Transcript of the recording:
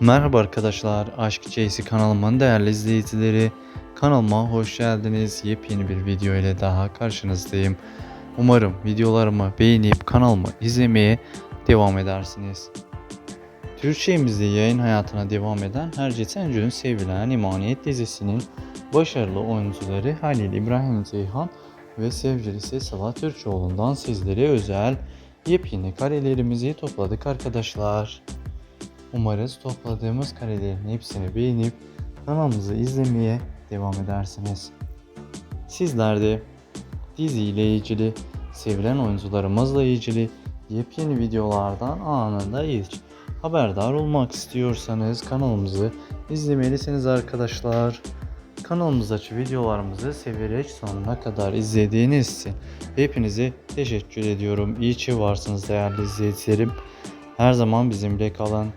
Merhaba arkadaşlar, Aşk Çeyisi kanalımın değerli izleyicileri. Kanalıma hoş geldiniz. Yepyeni bir video ile daha karşınızdayım. Umarım videolarımı beğenip kanalımı izlemeye devam edersiniz. Türkçemizde yayın hayatına devam eden Her Geçen Gün sevilen İmaniyet dizisinin başarılı oyuncuları Halil İbrahim Ceyhan ve sevgilisi Sıla Türkoğlu'ndan sizlere özel yepyeni karelerimizi topladık arkadaşlar. Umarız topladığımız karelerin hepsini beğenip kanalımızı izlemeye devam edersiniz. Sizler de diziyle ilgili, sevilen oyuncularımızla ilgili yepyeni videolardan anında ilk haberdar olmak istiyorsanız kanalımızı izlemelisiniz arkadaşlar. Kanalımızdaki videolarımızı severek sonuna kadar izlediğiniz için hepinize teşekkür ediyorum. İyi ki varsınız değerli izleyicilerim. Her zaman bizimle kalın.